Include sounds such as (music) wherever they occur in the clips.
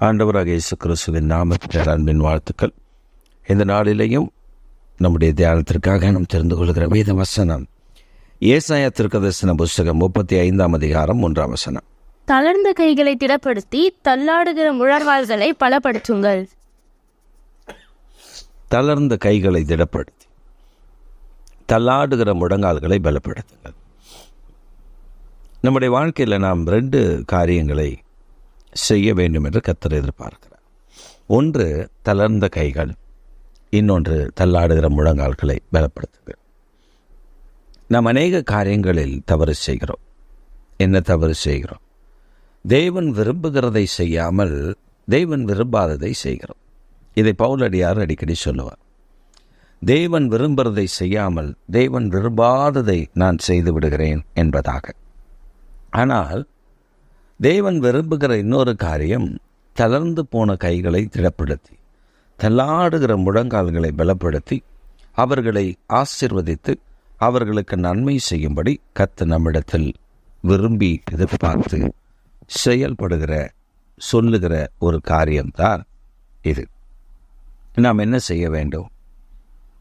ஆண்டவராக இயேசு கிறிஸ்துவின் நாமத்தில் அன்பின் வாழ்த்துக்கள். இந்த நாளிலேயும் நம்முடைய தியானத்திற்காக நாம் தெரிந்து கொள்கிற வேத வசனம் ஏசாயா திருக்கதர்சன புஸ்தகம் முப்பத்தி ஐந்தாம் அதிகாரம் மூன்றாம் வசனம். தளர்ந்த கைகளை திடப்படுத்தி தள்ளாடுகிற முழங்கால்களை பலப்படுத்துங்கள். தளர்ந்த கைகளை திடப்படுத்தி தள்ளாடுகிற முழங்கால்களை பலப்படுத்துங்கள். நம்முடைய வாழ்க்கையில் நாம் ரெண்டு காரியங்களை செய்ய வேண்டும் என்று கத்தர் எதிர்பார்க்கிறார். ஒன்று தளர்ந்த கைகள். இன்னொன்று தள்ளாடுகிற முழங்கால்களை பலப்படுத்துங்கள். நாம் அநேக காரியங்களில் தவறு செய்கிறோம். என்ன தவறு செய்கிறோம்? தேவன் விரும்புகிறதை செய்யாமல் தேவன் விரும்பாததை செய்கிறோம். இதை பவுலடியார் அடிக்கடி சொல்லுவார். தேவன் விரும்புகிறதை செய்யாமல் தேவன் விரும்பாததை நான் செய்து விடுகிறேன் என்பதாக. ஆனால் தேவன் விரும்புகிற இன்னொரு காரியம் தளர்ந்து போன கைகளை திடப்படுத்தி தள்ளாடுகிற முழங்கால்களை பலப்படுத்தி அவர்களை ஆசிர்வதித்து அவர்களுக்கு நன்மை செய்யும்படி கத்து நம்மிடத்தில் விரும்பி எதிர்பார்த்து செயல்படுகிற சொல்லுகிற ஒரு காரியம்தான் இது. நாம் என்ன செய்ய வேண்டும்?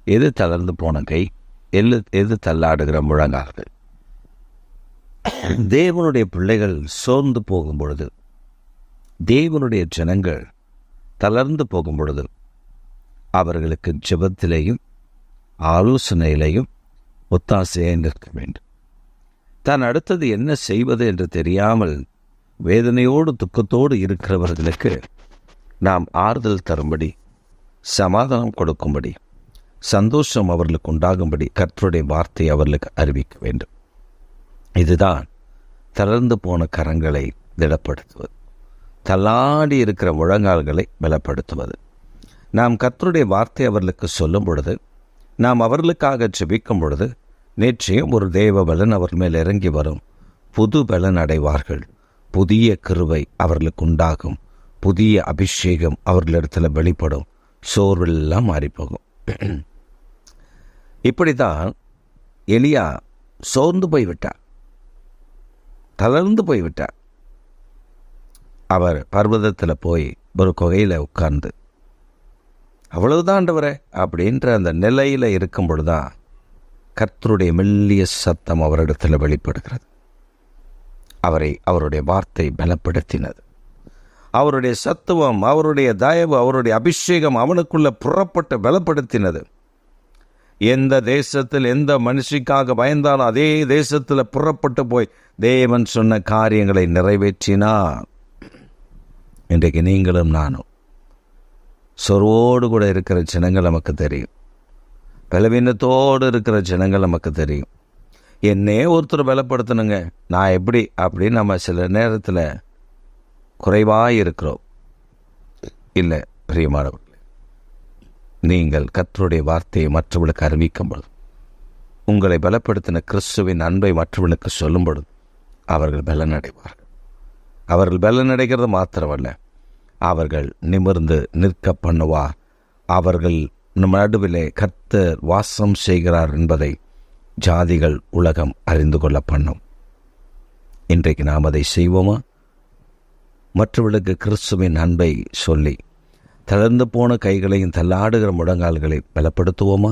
எது தளர்ந்து போன கை? எல்லு எது தள்ளாடுகிற முழங்கால்கள்? (coughs) தேவனுடைய பிள்ளைகள் சோர்ந்து போகும் பொழுது தேவனுடைய ஜனங்கள் தளர்ந்து போகும் பொழுது அவர்களுக்கு ஜபத்திலேயும் ஆலோசனையிலையும் ஒத்தாசையாக நிற்க வேண்டும். தான் அடுத்தது என்ன செய்வது என்று தெரியாமல் வேதனையோடு துக்கத்தோடு இருக்கிறவர்களுக்கு நாம் ஆறுதல் தரும்படி சமாதானம் கொடுக்கும்படி சந்தோஷம் அவர்களுக்கு உண்டாகும்படி கர்த்தருடைய வார்த்தை அவர்களுக்கு அறிவிக்க வேண்டும். இதுதான் தளர்ந்து போன கரங்களை திடப்படுத்துவது. தள்ளாடி இருக்கிற முழங்கால்களை பலப்படுத்துவது. நாம் கத்தருடைய வார்த்தை அவர்களுக்கு சொல்லும் பொழுது நாம் அவர்களுக்காக ஜெபிக்கும் பொழுது நிச்சயம் ஒரு தேவ பலன் அவர் மேல் இறங்கி வரும். புது பலன் அடைவார்கள். புதிய கிருவை அவர்களுக்கு உண்டாகும். புதிய அபிஷேகம் அவர்களிடத்தில் வெளிப்படும். சோர்வெல்லாம் மாறிப்போகும். (clears throat) இப்படி தான் எலியா சோர்ந்து போய்விட்டார். தளர்ந்து போய்விட்டார். அவர் பர்வதத்தில் போய் ஒரு குகையில் உட்கார்ந்து அவ்வளவுதாண்டவரே அப்படின்ற அந்த நிலையில் இருக்கும் பொழுதுதான் கர்த்தருடைய மெல்லிய சத்தம் அவரிடத்தில் வெளிப்படுகிறது. அவரை அவருடைய வார்த்தை பலப்படுத்தினது. அவருடைய சத்துவம் அவருடைய தயவு அவருடைய அபிஷேகம் அவனுக்குள்ள புறப்பட்டு பலப்படுத்தினது. எந்த தேசத்தில் எந்த மனுஷிக்காக பயந்தாலும் அதே தேசத்தில் புறப்பட்டு போய் தேவன் சொன்ன காரியங்களை நிறைவேற்றினார். இன்றைக்கு நீங்களும் நானும் சொர்வோடு கூட இருக்கிற ஜனங்கள் நமக்கு தெரியும். பலவீனத்தோடு இருக்கிற ஜனங்கள் நமக்கு தெரியும். என்னே ஒருத்தர் பலப்படுத்தணுங்க. நான் எப்படி? அப்படின்னு நம்ம சில நேரத்தில் குறைவாக இருக்கிறோம். இல்லை பிரியமானவர். நீங்கள் கத்தருடைய வார்த்தையை மற்றவர்களுக்கு அறிவிக்கும் பொழுது உங்களை பலப்படுத்தின கிறிஸ்துவின் அன்பை மற்றவர்களுக்கு சொல்லும் பொழுது அவர்கள் பலனடைவார்கள். அவர்கள் பலனடைகிறது மாத்திரமல்ல அவர்கள் நிமிர்ந்து நிற்க பண்ணுவார். அவர்கள் நம் நடுவிலே கர்த்தர் வாசம் செய்கிறார் என்பதை ஜாதிகள் உலகம் அறிந்து கொள்ள பண்ணும். இன்றைக்கு நாம் அதை செய்வோமா? மற்றவர்களுக்கு கிறிஸ்துவின் அன்பை சொல்லி தளர்ந்து போன கைகளையும் தள்ளாடுகிற முழங்கால்களை பலப்படுத்துவோமா?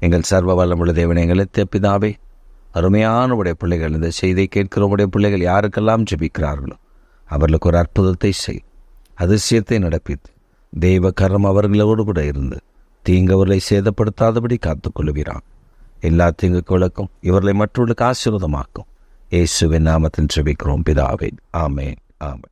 எங்கள் சர்வ வல்லமுள்ள தேவனை எங்களை பிதாவே அருமையான உடைய பிள்ளைகள் இந்த செய்தியை கேட்கிற உடைய பிள்ளைகள் யாருக்கெல்லாம் ஜெபிக்கிறார்களோ அவர்களுக்கு ஒரு அற்புதத்தை செய். அதிசயத்தை நடப்பித்து தெய்வ கரம் அவர்களோடு கூட இருந்து தீங்கு அவர்களை சேதப்படுத்தாதபடி காத்துக்கொள்ளுகிறான் எல்லா தீங்குக்கு விளக்கும் இவர்களை மற்றவர்களுக்கு ஆசீர்வாதமாக்கும். இயேசுவின் நாமத்தில் ஜெபிக்கிறோம் பிதாவே. ஆமே ஆமே